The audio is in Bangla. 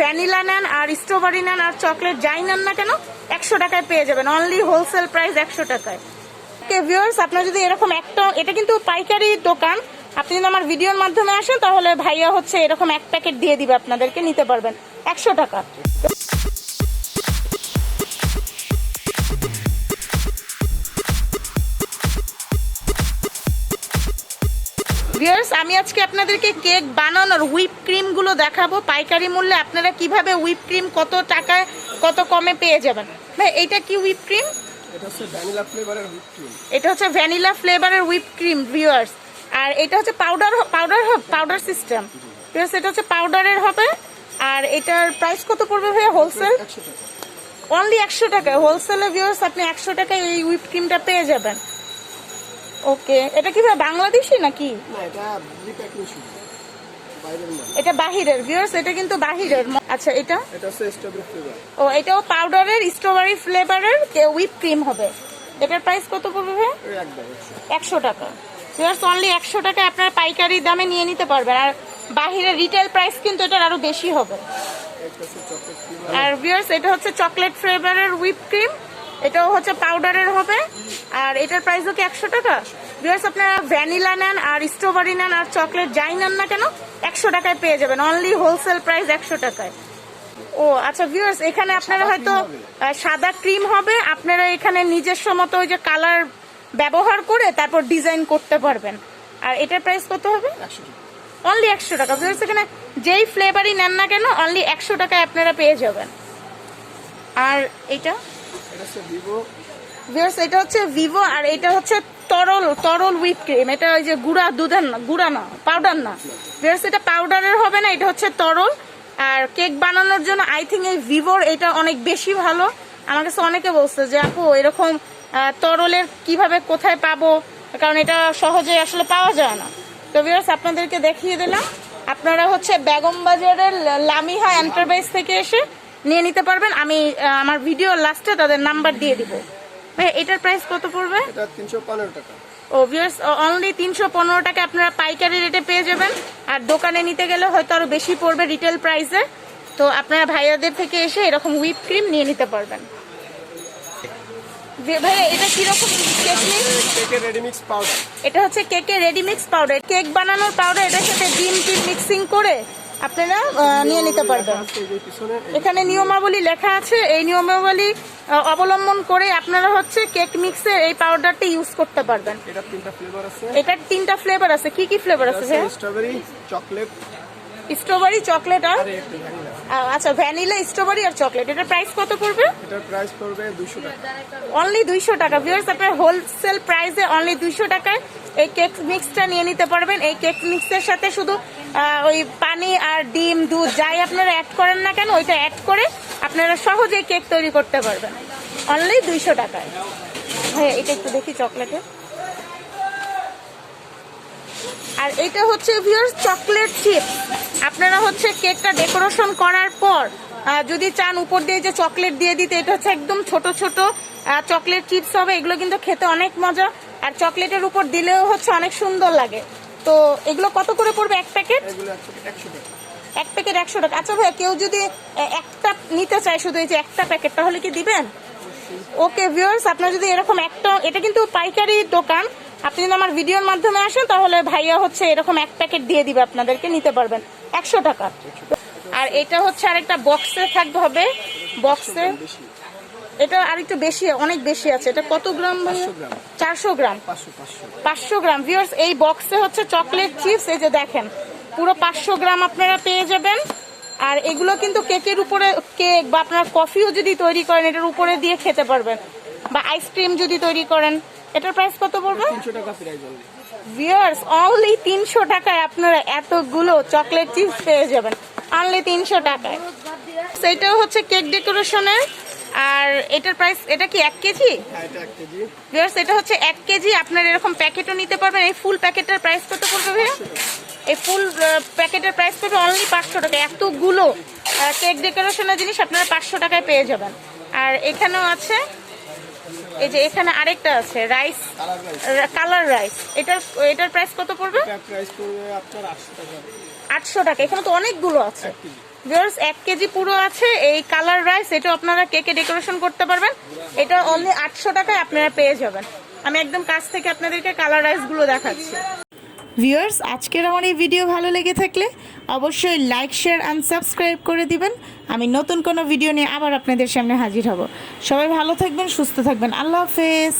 ভ্যানিলা নেন আর স্ট্রবেরি নেন আর চকলেট যাই নেন না কেন, একশো টাকায় পেয়ে যাবেন। অনলি হোলসেল প্রাইস একশো টাকায়। ওকে আপনার যদি এরকম একটা, এটা কিন্তু পাইকারি দোকান। আপনি যদি আমার ভিডিওর মাধ্যমে আসেন, তাহলে ভাইয়া হচ্ছে এরকম এক প্যাকেট দিয়ে দিবে আপনাদেরকে, নিতে পারবেন। একশো টাকা। ভিউয়ার্স আমি আজকে আপনাদেরকে কেক বানানোর হুইপ ক্রিমগুলো দেখাবো। পাইকারি মূল্যে আপনারা কীভাবে হুইপ ক্রিম কত টাকায় কত কমে পেয়ে যাবেন? ভাই এটা কি হুইপ ক্রিম এটা হচ্ছে ভ্যানিলা ফ্লেভারের হুইপ ক্রিম এটা হচ্ছে ভ্যানিলা ফ্লেভারের হুইপ ক্রিম ভিউয়ার্স আর এটা হচ্ছে powder powder powder system viewers এটা হচ্ছে পাউডারের হবে। আর এটার প্রাইস কত পড়বে ভাইয়া হোলসেল অনলি একশো টাকা হোলসেলে ভিউয়ার্স আপনি একশো টাকায় এই হুইপ ক্রিমটা পেয়ে যাবেন। ওকে। এটা কি বাংলাদেশি নাকি? এটা বাহিরের ভিউয়ার্স এটা কিন্তু বাহিরের আচ্ছা এটা? ও এটাও পাউডারের স্ট্রবেরি ফ্লেভারের হুইপ ক্রিম হবে। এটার প্রাইস কত পড়বে একশো। টাকা। ভিউয়ার্স অনলি একশো টাকা আপনার পাইকারি দামে নিয়ে নিতে পারবেন। আর বাহিরে রিটেল প্রাইস কিন্তু এটার আরও বেশি হবে। আর ভিউয়ার্স এটা হচ্ছে চকলেট ফ্লেভারের হুইপ ক্রিম এটাও হচ্ছে পাউডারের হবে। আর এটার প্রাইসও কি একশো টাকা? ভিউয়ার্স আপনারা ভ্যানিলা নেন আর স্ট্রবেরি নেন আর চকলেট যাই নেন না কেন একশো টাকায় পেয়ে যাবেন। অনলি হোলসেল প্রাইস একশো টাকায়। ও আচ্ছা ভিউয়ার্স এখানে আপনারা হয়তো সাদা ক্রিম হবে। আপনারা এখানে নিজস্ব মতো ওই যে কালার ব্যবহার করে তারপর ডিজাইন করতে পারবেন। আর এটার প্রাইস কত হবে? অনলি একশো টাকা। ভিউয়ার্স এখানে যেই ফ্লেভারই নেন না কেন অনলি একশো টাকায় আপনারা পেয়ে যাবেন। আর এটা? ভিউয়ার্স এটা হচ্ছে ভিভো আর এটা হচ্ছে তরল তরল হুইপ ক্রিম এটা ওই যে গুঁড়া দুধের না, গুঁড়া না পাউডার না। ভিউয়ার্স এটা পাউডারের হবে না, এটা হচ্ছে তরল। আর কেক বানানোর জন্য আই থিঙ্ক এই ভিভোর এটা অনেক বেশি ভালো। আমার কাছে অনেকে বলছে যে, আপু, এরকম তরলের কীভাবে কোথায় পাবো? কারণ এটা সহজে আসলে পাওয়া যায় না। তো ভিউয়ার্স আপনাদেরকে দেখিয়ে দিলাম। আপনারা হচ্ছে বেগম বাজারের লামিহা এন্টারপ্রাইজ থেকে এসে নিয়ে নিতে পারবেন। আমি আমার ভিডিও লাস্টে তাদের নাম্বার দিয়ে দিব। ভাই এটার প্রাইস কত পড়বে? ও ভিউয়ার্স অনলি তিনশো পনেরো টাকা আপনারা পাইকারি রেটে পেয়ে যাবেন। আর দোকানে নিতে গেলে হয়তো আরও বেশি পড়বে রিটেল প্রাইসে তো আপনারা ভাইয়াদের থেকে এসে এরকম হুইপ ক্রিম নিয়ে নিতে পারবেন। ভে- ভাই এটা কীরকম রেডিমিক্স পাউডার এটা হচ্ছে কেকের রেডিমিক্স পাউডার কেক বানানোর পাউডার এটার সাথে ডিম টিম মিক্সিং করে আপনারা নিয়ে নিতে পারবেন। এখানে নিয়মাবলী লেখা আছে। এই নিয়মাবলী অবলম্বন করে আপনারা হচ্ছে কেক মিক্সে এই পাউডারটা ইউজ করতে পারবেন। এটা তিনটা ফ্লেভার আছে। এটার তিনটা ফ্লেভার আছে। কি কি ফ্লেভার আছে? স্ট্রবেরি চকলেট স্ট্রবেরি চকলেট আর? আচ্ছা ভ্যানিলা স্ট্রবেরি আর চকলেট। এটার প্রাইস কত পড়বে? এটার প্রাইস পড়বে দুশো টাকা। অনলি দুইশো টাকা। ভিউয়ার্স আপনার হোলসেল প্রাইসে অনলি দুইশো টাকায় এই কেক মিক্সটা নিয়ে নিতে পারবেন। এই কেক মিক্সের সাথে শুধু ওই পানি আর ডিম দুধ যাই আপনারা অ্যাড করেন না কেন ওইটা অ্যাড করে আপনারা সহজেই কেক তৈরি করতে পারবেন। অনলি দুইশো টাকায়। হ্যাঁ এটা একটু দেখি চকলেটে আর এটা হচ্ছে ভিউয়ার্স চকলেট চিপস আপনারা হচ্ছে কেকটা ডেকোরেশন করার পর যদি চান উপর দিয়ে যে চকলেট দিয়ে দিতে এটা হচ্ছে একদম ছোট ছোট চকলেট চিপস হবে এগুলো কিন্তু খেতে অনেক মজা। আর চকলেটের উপর দিলেও হচ্ছে অনেক সুন্দর লাগে। তো এগুলো কত করে পড়বে এক প্যাকেট? এক প্যাকেট একশো টাকা। আচ্ছা ভাইয়া কেউ যদি একটা নিতে চায় শুধু এই যে একটা প্যাকেট তাহলে কি দিবেন? ওকে ভিউয়ার্স আপনার যদি এরকম একটা এটা কিন্তু পাইকারি দোকান। আপনি যদি আমার ভিডিওর মাধ্যমে আসেন তাহলে ভাইয়া হচ্ছে এরকম এক প্যাকেট দিয়ে দিবে আপনাদেরকে নিতে পারবেন। একশো টাকা। আর এটা হচ্ছে আরেকটা বক্সে থাকতে হবে। বক্সে এটা আর একটু বেশি অনেক বেশি আছে। এটা কত গ্রাম ভাইয়া? 500 গ্রাম। চারশো গ্রাম। পাঁচশো গ্রাম। ভিউয়ার্স এই বক্সে হচ্ছে চকলেট চিপস এই যে দেখেন পুরো পাঁচশো গ্রাম আপনারা পেয়ে যাবেন। আর এগুলো কিন্তু কেকের উপরে কেক বা আপনার কফিও যদি তৈরি করেন এটার উপরে দিয়ে খেতে পারবেন। বা আইসক্রিম যদি তৈরি করেন। এটার প্রাইস কত পড়বে? তিনশো টাকা প্রাইস ভিউয়ার্স অনলি তিনশো টাকায় আপনারা এতগুলো চকলেট চিপস পেয়ে যাবেন। অনলি তিনশো টাকায়। সেইটাও হচ্ছে কেক ডেকোরেশনের আর এটার প্রাইস এটা কি এক কেজি? হ্যাঁ এটা ভিউয়ার্স এটা হচ্ছে এক কেজি। আপনার এরকম প্যাকেটও নিতে পারবেন। এই ফুল প্যাকেটের প্রাইস কত পড়বে ভাইয়া? এই ফুল প্যাকেটের প্রাইস পড়বে অনলি পাঁচশো টাকা এতগুলো কেক ডেকোরেশনের জিনিস আপনারা পাঁচশো টাকায় পেয়ে যাবেন। আর এখানেও আছে এই যে এখানে আরেকটা আছে রাইস কালার রাইস এটার এটার প্রাইস কত পড়বে? আটশো টাকা। এখানে তো অনেকগুলো আছে। এক কেজি। ভিউয়ার্স এক কেজি পুরো আছে। এই কালার রাইস এটা আপনারা কেকে ডেকোরেশন করতে পারবেন? এটা অনলি আটশো টাকায় আপনারা পেয়ে যাবেন। আমি একদম কাছ থেকে আপনাদেরকে কালার রাইসগুলো দেখাচ্ছি। ভিউয়ার্স, আজকের আমার এই ভিডিও ভালো লেগে থাকলে অবশ্যই লাইক, শেয়ার অ্যান্ড সাবস্ক্রাইব করে দিবেন। আমি নতুন কোনো ভিডিও নিয়ে আবার আপনাদের সামনে হাজির হব। সবাই ভালো থাকবেন, সুস্থ থাকবেন। আল্লাহ হাফেজ।